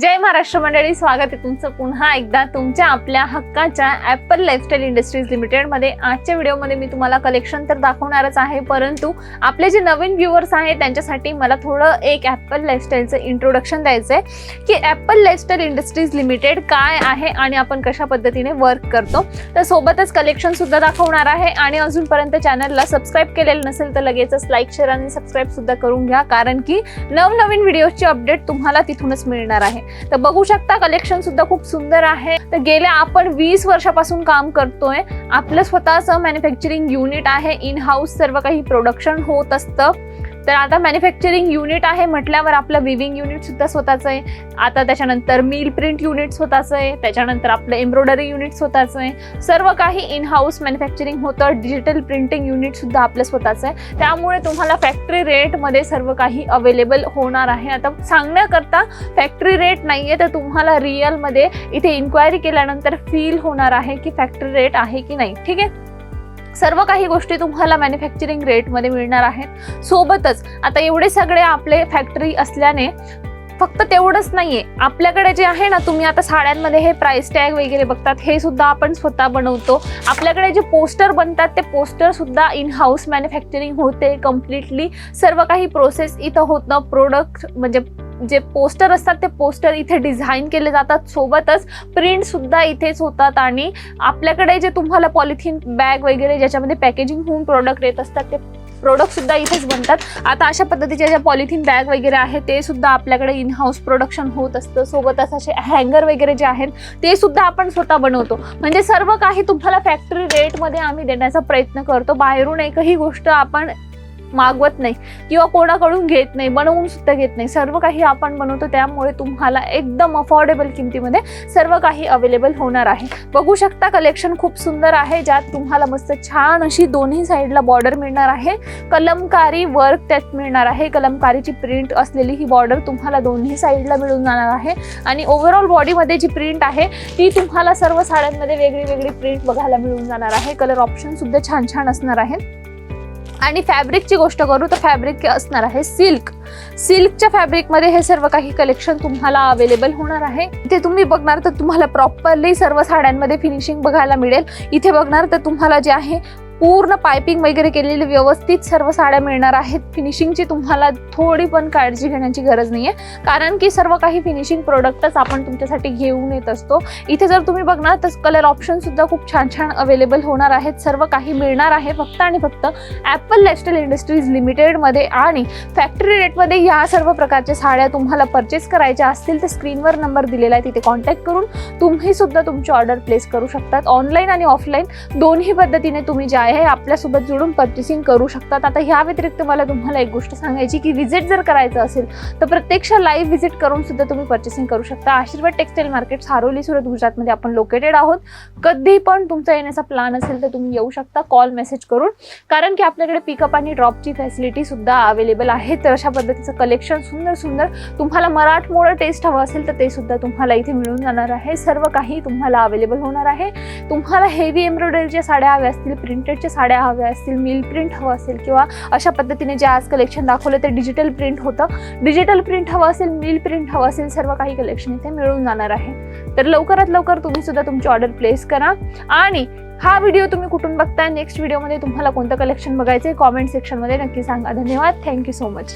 जय महाराष्ट्र मंडळी स्वागत आहे तुमचं पुन्हा एकदा तुमच्या आपल्या हक्काच्या ॲपल लाईफस्टाईल इंडस्ट्रीज लिमिटेडमध्ये आजच्या व्हिडिओमध्ये मी तुम्हाला कलेक्शन तर दाखवणारच आहे परंतु आपले जे नवीन व्ह्युअर्स आहेत त्यांच्यासाठी मला थोडं एक ॲपल लाईफस्टाईलचं इंट्रोडक्शन द्यायचं आहे की ॲपल लाईफस्टाईल इंडस्ट्रीज लिमिटेड काय आहे आणि आपण कशा पद्धतीने वर्क करतो. तर सोबतच कलेक्शनसुद्धा दाखवणार आहे आणि अजूनपर्यंत चॅनलला सबस्क्राईब केलेलं नसेल तर लगेचच लाईक शेअर आणि सबस्क्राईबसुद्धा करून घ्या कारण की नवनवीन व्हिडिओची अपडेट तुम्हाला तिथूनच मिळणार आहे. तर बघू शकता कलेक्शन सुद्धा खूप सुंदर आहे. तर गेल्या आपण वीस वर्षापासून काम करतोय. आपलं स्वतःचं मॅन्युफॅक्चरिंग युनिट आहे. इन हाऊस सर्व काही प्रोडक्शन होत असतं. तर आता मॅन्युफॅक्चरिंग युनिट आहे म्हटल्यावर आपलं विविंग युनिट सुद्धा स्वतःचं आहे. आता त्याच्यानंतर मिल प्रिंट युनिट स्वतःचं आहे. त्याच्यानंतर आपलं एम्ब्रॉयडरी युनिट स्वतःचं आहे. सर्व काही इन हाऊस मॅन्युफॅक्चरिंग होतं. डिजिटल प्रिंटिंग युनिट सुद्धा आपलं स्वतःचं आहे. त्यामुळे तुम्हाला फॅक्टरी रेटमध्ये सर्व काही अवेलेबल होणार आहे. आता सांगण्याकरता फॅक्टरी रेट नाही आहे तर तुम्हाला रिअलमध्ये इथे इन्क्वायरी केल्यानंतर फील होणार आहे की फॅक्टरी रेट आहे की नाही. ठीक आहे? सर्व काही गोष्टी तुम्हाला मॅन्युफॅक्चरिंग रेटमध्ये मिळणार आहेत. सोबतच आता एवढे सगळे आपले फॅक्टरी असल्याने फक्त तेवढंच नाहीये. आपल्याकडे जे आहे ना तुम्ही आता साड्यांमध्ये हे प्राइस टॅग वगैरे बघतात हे सुद्धा आपण स्वतः बनवतो. आपल्याकडे जे पोस्टर बनतात ते पोस्टर सुद्धा इन हाऊस मॅन्युफॅक्चरिंग होते कम्प्लिटली सर्व काही प्रोसेस इथं होतं प्रोडक्ट म्हणजे जे पोस्टर असतात ते पोस्टर इथे डिझाईन केले जातात. सोबतच प्रिंट सुद्धा इथेच होतात आणि आपल्याकडे जे तुम्हाला पॉलिथिन बॅग वगैरे ज्याच्यामध्ये पॅकेजिंग होऊन प्रोडक्ट येत असतात ते प्रोडक्ट सुद्धा इथेच बनतात. आता अशा पद्धतीच्या ज्या पॉलिथिन बॅग वगैरे आहे ते सुद्धा आपल्याकडे इन हाऊस प्रोडक्शन होत असतं. सोबतच असे हँगर वगैरे जे आहेत ते सुद्धा आपण स्वतः बनवतो. म्हणजे सर्व काही तुम्हाला फॅक्टरी रेटमध्ये आम्ही देण्याचा प्रयत्न करतो. बाहेरून एकही गोष्ट आपण मागवत नाही किंवा कोणाकडून घेत नाही बनवून सुद्धा घेत नाही. सर्व काही आपण बनवतो त्यामुळे तुम्हाला एकदम अफोर्डेबल किमतीमध्ये सर्व काही अवेलेबल होणार आहे. बघू शकता कलेक्शन खूप सुंदर आहे ज्यात तुम्हाला मस्त छान अशी दोन्ही साईडला बॉर्डर मिळणार आहे. कलमकारी वर्क त्यात मिळणार आहे. कलमकारीची प्रिंट असलेली ही बॉर्डर तुम्हाला दोन्ही साईडला मिळून जाणार आहे. आणि ओव्हरऑल बॉडीमध्ये जी प्रिंट आहे ती तुम्हाला सर्व साड्यांमध्ये वेगळी वेगळी प्रिंट बघायला मिळून जाणार आहे. कलर ऑप्शन सुद्धा छान छान असणार आहे. आणि फॅब्रिकची गोष्ट करू तर फॅब्रिक असणार आहे सिल्क सिल्कच्या फॅब्रिकमध्ये हे सर्व काही कलेक्शन तुम्हाला अवेलेबल होणार आहे. इथे तुम्ही बघणार तर तुम्हाला प्रॉपरली सर्व साड्यांमध्ये फिनिशिंग बघायला मिळेल. इथे बघणार तर तुम्हाला जे आहे पूर्ण पायपिंग वगैरे केलेली व्यवस्थित सर्व साड्या मिळणार आहेत. फिनिशिंगची तुम्हाला थोडी पण काळजी घेण्याची गरज नाही आहे कारण की सर्व काही फिनिशिंग प्रोडक्टच आपण तुमच्यासाठी घेऊन येत असतो. इथे जर तुम्ही बघणार तर कलर ऑप्शनसुद्धा खूप छान छान अवेलेबल होणार आहेत. सर्व काही मिळणार आहे फक्त आणि फक्त ॲपल लाईफस्टाईल इंडस्ट्रीज लिमिटेडमध्ये आणि फॅक्टरी रेटमध्ये या सर्व प्रकारच्या साड्या तुम्हाला परचेस करायच्या असतील तर स्क्रीनवर नंबर दिलेला आहे. तिथे कॉन्टॅक्ट करून तुम्ही सुद्धा तुमची ऑर्डर प्लेस करू शकतात. ऑनलाईन आणि ऑफलाईन दोन्ही पद्धतीने तुम्ही ज्या आहे आपल्यासोबत जुळून पर्चेसिंग करू शकतात. आता ह्या व्यतिरिक्त मला तुम्हाला एक गोष्ट सांगायची की व्हिजिट जर करायचं असेल तर प्रत्यक्ष लाईव्ह व्हिजिट करून सुद्धा तुम्ही पर्चेसिंग करू शकता. आशीर्वाद टेक्सटाईल मार्केट सारोली सुरत गुजरातमध्ये आपण लोकेटेड आहोत. कधी पण तुमचा येण्याचा प्लॅन असेल तर तुम्ही येऊ शकता. कॉल मेसेज करून. कारण की आपल्याकडे पिकअप आणि ड्रॉपची फॅसिलिटी सुद्धा अवेलेबल आहे. तर अशा पद्धतीचं कलेक्शन सुंदर सुंदर तुम्हाला मराठमोळं टेस्ट हवं असेल तर ते सुद्धा तुम्हाला इथे मिळून जाणार आहे. सर्व काही तुम्हाला अवेलेबल होणार आहे. तुम्हाला हेवी एम्ब्रॉयडरीच्या साड्या हव्या असतील प्रिंटेड प्रिंटेडच्या साड्या हव्या असतील मिल प्रिंट हवं असेल किंवा अशा पद्धतीने जे आज कलेक्शन दाखवलं ते डिजिटल प्रिंट होतं. डिजिटल प्रिंट हवं असेल मिल प्रिंट हवं असेल सर्व काही कलेक्शन इथे मिळून जाणार आहे. तर लवकरात लवकर तुम्ही सुद्धा तुमची ऑर्डर प्लेस करा. आणि हा व्हिडिओ तुम्ही कुठून बघताय? नेक्स्ट व्हिडिओमध्ये तुम्हाला कोणतं कलेक्शन बघायचं आहे कॉमेंट सेक्शनमध्ये नक्की सांगा. धन्यवाद. Thank you so much